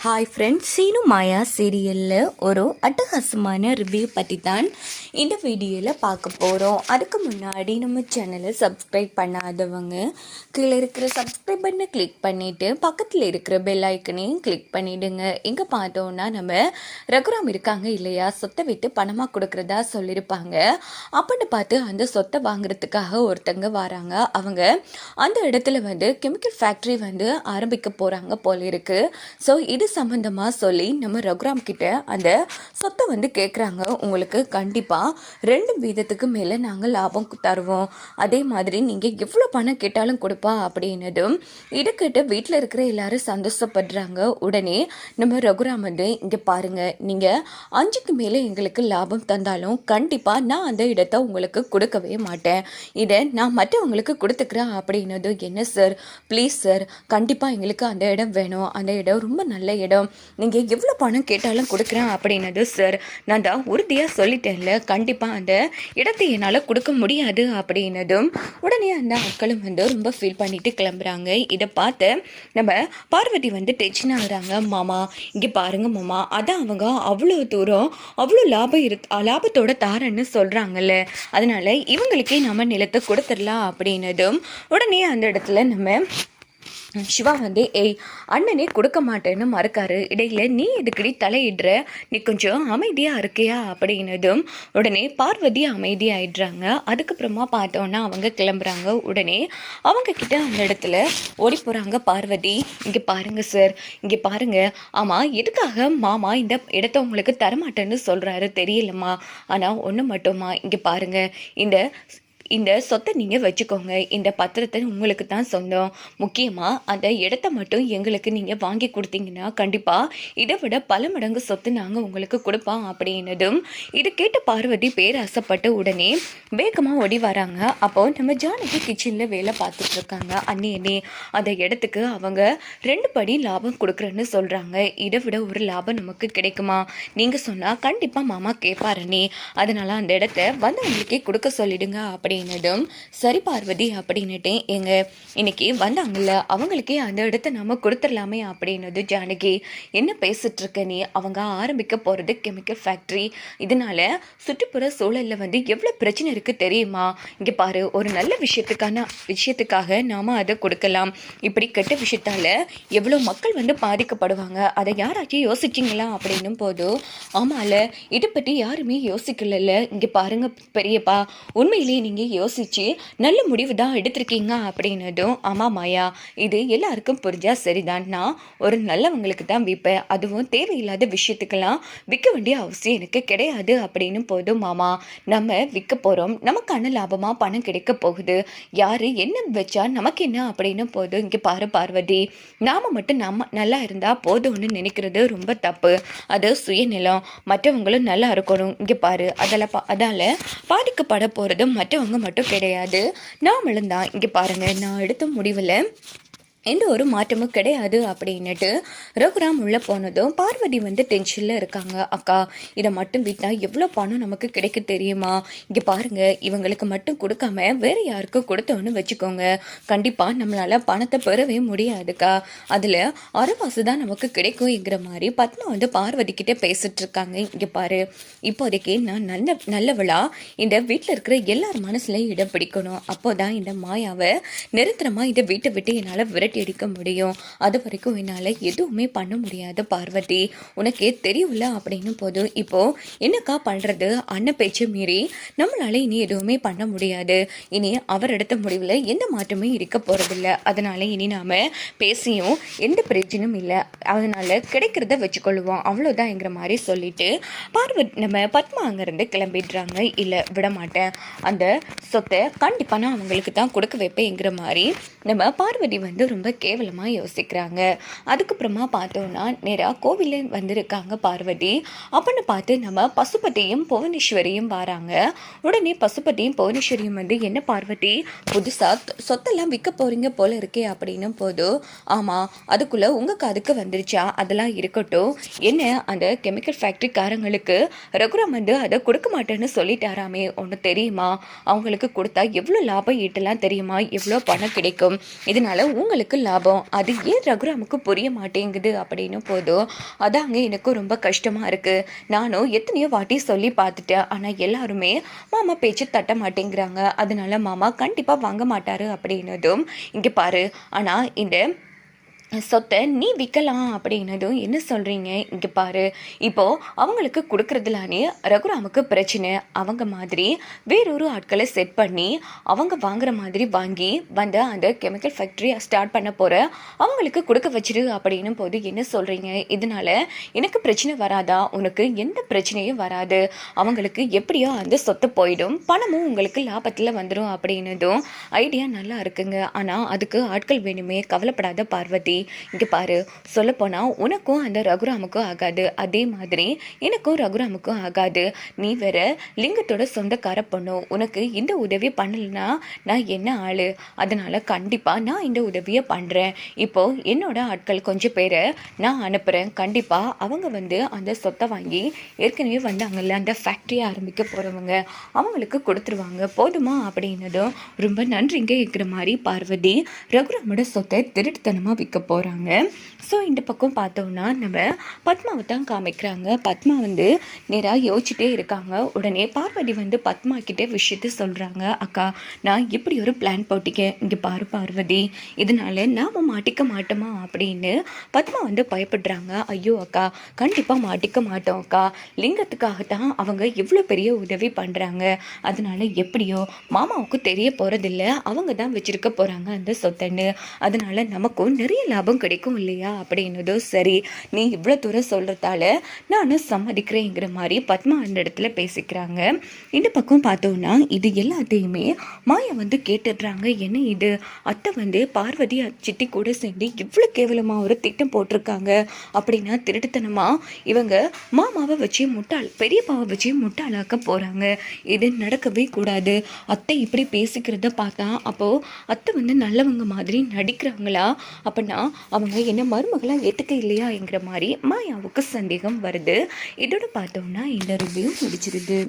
Hi friends Seenu மாயா சீரியலில் ஒரு அட்டகாசமான ரிவ்யூ பற்றி தான் இந்த வீடியோவில் பார்க்க போகிறோம் அதுக்கு முன்னாடி நம்ம சேனலை சப்ஸ்கிரைப் பண்ணாதவங்க கீழே இருக்கிற சப்ஸ்கிரைப் பண்ணை கிளிக் பண்ணிவிட்டு பக்கத்தில் இருக்கிற பெல் ஐக்கனையும் கிளிக் பண்ணிவிடுங்க இங்கே பார்த்தோன்னா நம்ம ரகுராம் இருக்காங்க இல்லையா? சொத்தை விட்டு பணமாக கொடுக்குறதா சொல்லியிருப்பாங்க அப்படின்னு பார்த்து அந்த சொத்தை வாங்குறதுக்காக ஒருத்தங்க வராங்க. அவங்க அந்த இடத்துல வந்து கெமிக்கல் ஃபேக்ட்ரி வந்து ஆரம்பிக்க போகிறாங்க போல இருக்குது ஸோ இது சம்மந்தமாக சொல்லி நம்ம ரகுராம் கிட்ட அந்த சொத்தை வந்து கேட்குறாங்க உங்களுக்கு கண்டிப்பாக ரெண்டு வீதத்துக்கு மேலே நாங்கள் லாபம் தருவோம். அதே மாதிரி நீங்கள் எவ்வளோ பணம் கேட்டாலும் கொடுப்பா அப்படின்னதும் இதை கேட்டு வீட்டில் இருக்கிற எல்லாரும் சந்தோஷப்படுறாங்க. உடனே நம்ம ரகுராம் வந்து இங்கே பாருங்கள் நீங்கள் அஞ்சுக்கு மேலே எங்களுக்கு லாபம் தந்தாலும் கண்டிப்பாக நான் அந்த இடத்த உங்களுக்கு கொடுக்கவே மாட்டேன். இதை நான் மற்றவங்களுக்கு கொடுத்துக்கிறேன் அப்படின்னதும் என்ன சார் ப்ளீஸ் சார் கண்டிப்பாக எங்களுக்கு அந்த இடம் வேணும். அந்த இடம் ரொம்ப நல்ல இடம். நீங்கள் எவ்வளோ பணம் கேட்டாலும் கொடுக்குறேன் அப்படின்னது சார் நான் தான் உறுதியாக சொல்லிட்டேன்ல. கண்டிப்பாக அந்த இடத்தை என்னால் கொடுக்க முடியாது அப்படின்னதும் உடனே அந்த ஆட்களும் வந்து ரொம்ப ஃபீல் பண்ணிட்டு கிளம்புறாங்க. இதை பார்த்து நம்ம பார்வதி வந்து டென்ஷன் ஆகுறாங்க. மாமா இங்கே பாருங்க மாமா. அதான் அவங்க அவ்வளோ தூரம் அவ்வளோ லாபம் இரு லாபத்தோட தாரன்னு சொல்கிறாங்கல்ல அதனால இவங்களுக்கே நம்ம நிலத்தை கொடுத்துடலாம் அப்படின்னதும் உடனே அந்த இடத்துல நம்ம சிவா வந்து ஏய் அண்ணனே கொடுக்க மாட்டேன்னு மறுக்காரு. இடையில நீ எதுக்கடி தலையிடுற? நீ கொஞ்சம் அமைதியாக இருக்கியா? அப்படின்னதும் உடனே பார்வதி அமைதியாகிடுறாங்க அதுக்கப்புறமா பார்த்தோன்னா அவங்க கிளம்புறாங்க. உடனே அவங்க கிட்ட அந்த இடத்துல ஓடி போகிறாங்க பார்வதி. இங்கே பாருங்க சார் இங்கே பாருங்க. ஆமாம் எதுக்காக மாமா இந்த இடத்த உங்களுக்கு தரமாட்டேன்னு சொல்கிறாரு தெரியலம்மா. ஆனால் ஒன்று மட்டும்மா இங்கே பாருங்க. இந்த இந்த சொத்தை நீங்கள் வச்சுக்கோங்க. இந்த பத்திரத்தை உங்களுக்கு தான் சொந்தம். முக்கியமாக அந்த இடத்த மட்டும் எங்களுக்கு நீங்கள் வாங்கி கொடுத்தீங்கன்னா கண்டிப்பாக இதை விட பல மடங்கு சொத்து நாங்கள் உங்களுக்கு கொடுப்போம் அப்படின்னதும் இது கேட்ட பார்வதி பேராசைப்பட்ட உடனே வேகமாக ஓடி வராங்க. அப்போது நம்ம ஜானகி கிச்சனில் வேலை பார்த்துட்டு இருக்காங்க. அண்ணே அண்ணே அந்த இடத்துக்கு அவங்க ரெண்டு படி லாபம் கொடுக்குறேன்னு சொல்கிறாங்க இதை விட ஒரு லாபம் நமக்கு கிடைக்குமா? நீங்கள் சொன்னால் கண்டிப்பாக மாமா கேட்பாரண்ணே அதனால் அந்த இடத்த வந்தவங்களுக்கே கொடுக்க சொல்லிடுங்க அப்படின்னு அப்படின்னதும் சரி பார்வதி அப்படின்னுட்டு எங்க இன்னைக்கு வந்தாங்கல்ல அவங்களுக்கே அந்த இடத்த நம்ம கொடுத்துடலாமே அப்படின்னது ஜானகி என்ன பேசிட்டு இருக்க நீ? அவங்க ஆரம்பிக்க போகிறது கெமிக்கல் ஃபேக்ட்ரி. இதனால சுற்றுப்புற சூழலில் வந்து எவ்வளோ பிரச்சனை இருக்குது தெரியுமா? இங்கே பாரு ஒரு நல்ல விஷயத்துக்கான விஷயத்துக்காக நாம் அதை கொடுக்கலாம். இப்படி கெட்ட விஷயத்தால எவ்வளோ மக்கள் வந்து பாதிக்கப்படுவாங்க? அதை யாராச்சும் யோசிச்சிங்களா? அப்படின்னும் போதும் ஆமால இதை பற்றி யாருமே யோசிக்கல இங்கே பாருங்க பெரியப்பா உண்மையிலேயே நீங்கள் யோசிச்சு நல்ல முடிவு தான் எடுத்திருக்கீங்க அப்படின்னதும் ஆமாம் மாயா இது எல்லாருக்கும் புரிஞ்சால் சரிதான். நான் ஒரு நல்லவங்களுக்கு தான் விற்பேன் அதுவும் தேவையில்லாத விஷயத்துக்கெல்லாம் விற்க வேண்டிய அவசியம் எனக்கு கிடையாது அப்படின்னு போதும் மாமா. நம்ம விற்க போகிறோம் நமக்கான லாபமாக பணம் கிடைக்க போகுது. யார் என்ன வச்சா நமக்கு என்ன? அப்படின்னு போதும் இங்கே பாரு பார்வதி. நாம் மட்டும் நம்ம நல்லா இருந்தால் போதும்னு நினைக்கிறது ரொம்ப தப்பு. அது சுயநிலம். மற்றவங்களும் நல்லா இருக்கணும். இங்கே பாரு. அதில் பா அதால் பாதிக்கப்பட போகிறது மற்றவங்க மட்டும் கிடையாது. நாமளும் தான் இங்கே பாருங்கள் நான் எடுத்த முடிவில் எந்த ஒரு மாற்றமும் கிடையாது அப்படின்னுட்டு ரகுராம் உள்ளே போனதும் பார்வதி வந்து டென்ஷனில் இருக்காங்க. அக்கா இதை மட்டும் விட்டால் எவ்வளோ பணம் நமக்கு கிடைக்க தெரியுமா? இங்கே பாருங்கள் இவங்களுக்கு மட்டும் கொடுக்காம வேறு யாருக்கும் கொடுத்தோன்னு வச்சுக்கோங்க. கண்டிப்பாக நம்மளால் பணத்தை பெறவே முடியாதுக்கா. அதில் அரைவாசு தான் நமக்கு கிடைக்கும்ங்கிற மாதிரி பத்மா வந்து பார்வதி கிட்டே பேசிட்டு இருக்காங்க. இங்கே பாரு இப்போதைக்கு நான் நல்ல நல்லவளா இந்த வீட்டில் இருக்கிற எல்லார் மனசுலையும் இடம் பிடிக்கணும். அப்போதான் இந்த மாயாவை நிரந்தரமாக இந்த வீட்டை விட்டு என்னால் விரட்டி அடிக்க முடியும். அது வரைக்கும் என்னால் எதுவுமே பண்ண முடியாது பார்வதி. உனக்கே தெரியும்ல அப்படின்னு போதும் இப்போ என்னக்கா பண்ணுறது அண்ணன் பேச்சு மீறி நம்மளால இனி எதுவுமே பண்ண முடியாது. இனி அவர் எடுத்த முடிவில் எந்த மாற்றமும் இருக்க போகிறதில்ல அதனால இனி நாம் பேசியும் எந்த பிரச்சனையும் இல்லை. அதனால கிடைக்கிறத வச்சுக்கொள்வோம் அவ்வளோதான்ங்கிற மாதிரி சொல்லிட்டு பார்வதி நம்ம பத்மா அங்கேருந்து கிளம்பிடுறாங்க. இல்லை விட மாட்டேன். அந்த சொத்தை கண்டிப்பாக நான் அவங்களுக்கு தான் கொடுக்க வைப்பேங்கிற மாதிரி நம்ம பார்வதி வந்து ரொம்ப ரொம்ப கேவலமாக யோசிக்கிறாங்க. அதுக்கப்புறமா பார்த்தோன்னா நேராக கோவிலில் வந்திருக்காங்க பார்வதி. அப்படின்னு பார்த்து நம்ம பசுபதியும் புவனேஸ்வரியும் வராங்க. உடனே பசுபதியும் புவனேஸ்வரியும் வந்து என்ன பார்வதி புதுசாக சொத்தெல்லாம் விற்க போகிறீங்க போல இருக்கே அப்படின்னும் போதும் ஆமாம் அதுக்குள்ளே உங்கள் காதுக்கு வந்துருச்சா? அதெல்லாம் இருக்கட்டும். என்ன அந்த கெமிக்கல் ஃபேக்ட்ரிக்காரங்களுக்கு ரகுராம் வந்து அதை கொடுக்க மாட்டேன்னு சொல்லிட்டாராமே ஒன்று தெரியுமா? அவங்களுக்கு கொடுத்தா எவ்வளோ லாபம் ஈட்டலாம் தெரியுமா? எவ்வளோ பணம் கிடைக்கும்? இதனால உங்களுக்கு அவங்களுக்கு லாபம். அது ஏன் ரகுராமுக்கு புரிய மாட்டேங்குது அப்படின்னு போதும் அதாங்க எனக்கு ரொம்ப கஷ்டமாக இருக்குது நானும் எத்தனையோ வாட்டி சொல்லி பார்த்துட்டேன். ஆனால் எல்லாருமே மாமா பேச்சு தட்ட மாட்டேங்கிறாங்க. அதனால மாமா கண்டிப்பாக வாங்க மாட்டார் அப்படின்னதும் இங்கே பாரு. ஆனால் இந்த சொத்தை நீ விற்கலாம் அப்படின்னதும் என்ன சொல்கிறீங்க இங்கே பாரு. இப்போது அவங்களுக்கு கொடுக்குறதுலானே ரகுராமுக்கு பிரச்சனை. அவங்க மாதிரி வேறொரு ஆட்களை செட் பண்ணி அவங்க வாங்குற மாதிரி வாங்கி வந்த அந்த கெமிக்கல் ஃபேக்ட்ரி ஸ்டார்ட் பண்ண போகிற அவங்களுக்கு கொடுக்க வச்சிரு அப்படின்னும் போது என்ன சொல்கிறீங்க இதனால எனக்கு பிரச்சனை வராதா? உனக்கு எந்த பிரச்சனையும் வராது. அவங்களுக்கு எப்படியோ அந்த சொத்து போயிடும். பணமும் உங்களுக்கு லாபத்தில் வந்துடும் அப்படின்னதும் ஐடியா நல்லா இருக்குங்க. ஆனால் அதுக்கு ஆட்கள் வேணுமே. கவலைப்படாத பார்வதி. இங்கே பாரு சொல்லப்போனால் உனக்கும் அந்த ரகுராமுக்கும் ஆகாது. அதே மாதிரி எனக்கும் ரகுராமுக்கும் ஆகாது. நீ வேற லிங்கத்தோட சொந்தக்கார பொண்ணு. உனக்கு இந்த உதவி பண்ணலைன்னா நான் என்ன ஆளு? அதனால கண்டிப்பாக நான் இந்த உதவியை பண்ணுறேன் இப்போ என்னோட ஆட்கள் கொஞ்சம் பேரை நான் அனுப்புகிறேன் கண்டிப்பாக அவங்க வந்து அந்த சொத்தை வாங்கி ஏற்கனவே வந்தாங்கல்ல அந்த ஃபேக்ட்ரியை ஆரம்பிக்க போகிறவங்க அவங்களுக்கு கொடுத்துருவாங்க. போதுமா அப்படின்னதும் ரொம்ப நன்றிங்க இருக்கிற மாதிரி பார்வதி ரகுராமோட சொத்தை திருட்டுத்தனமாக விற்க போகிறாங்க ஸோ இந்த பக்கம் பார்த்தோம்னா நம்ம பத்மாவை தான் காமிக்கிறாங்க. பத்மா வந்து நேராக யோசிச்சுட்டே இருக்காங்க. உடனே பார்வதி வந்து பத்மா கிட்டே விஷயத்த சொல்கிறாங்க அக்கா நான் இப்படி ஒரு பிளான் போட்டிக்கேன் இங்கே பாரு பார்வதி. இதனால நாம் மாட்டிக்க மாட்டோமா? அப்படின்னு பத்மா வந்து பயப்படுறாங்க. ஐயோ அக்கா கண்டிப்பாக மாட்டிக்க மாட்டோம் அக்கா. லிங்கத்துக்காக தான் அவங்க இவ்வளோ பெரிய உதவி பண்ணுறாங்க அதனால எப்படியோ மாமாவுக்கு தெரிய போகிறதில்ல அவங்க தான் வச்சுருக்க போகிறாங்க அந்த சொத்தன்னு. அதனால நமக்கும் நிறைய லாபம் கிடைக்கும் இல்லையா? அப்படின்னதும் சரி நீ இவ்வளோ தூரம் சொல்கிறதால நானும் சம்மதிக்கிறேங்கிற மாதிரி பத்மா அந்த இடத்துல பேசிக்கிறாங்க. இந்த பக்கம் பார்த்தோன்னா இது எல்லாத்தையுமே மாயா வந்து கேட்டுடுறாங்க. என்ன இது? அத்தை வந்து பார்வதி சித்தி கூட சேர்ந்து இவ்வளோ கேவலமாக ஒரு திட்டம் போட்டிருக்காங்க அப்படின்னா திருட்டுத்தனமாக இவங்க மாமாவை வச்சு முட்டாள் பெரியப்பாவை வச்சு முட்டாளாக்க போகிறாங்க இது நடக்கவே கூடாது. அத்தை இப்படி பேசிக்கிறத பார்த்தா அப்போது அத்தை வந்து நல்லவங்க மாதிரி நடிக்கிறாங்களா? அப்படின்னா அவங்க என்ன மருமகளாக ஏற்றுக்க இல்லையாங்கிற மாதிரி மாயாவுக்கு சந்தேகம் வருது. இதோட பார்த்தோம்னா இந்த ரிவ்யூ முடிச்சிருது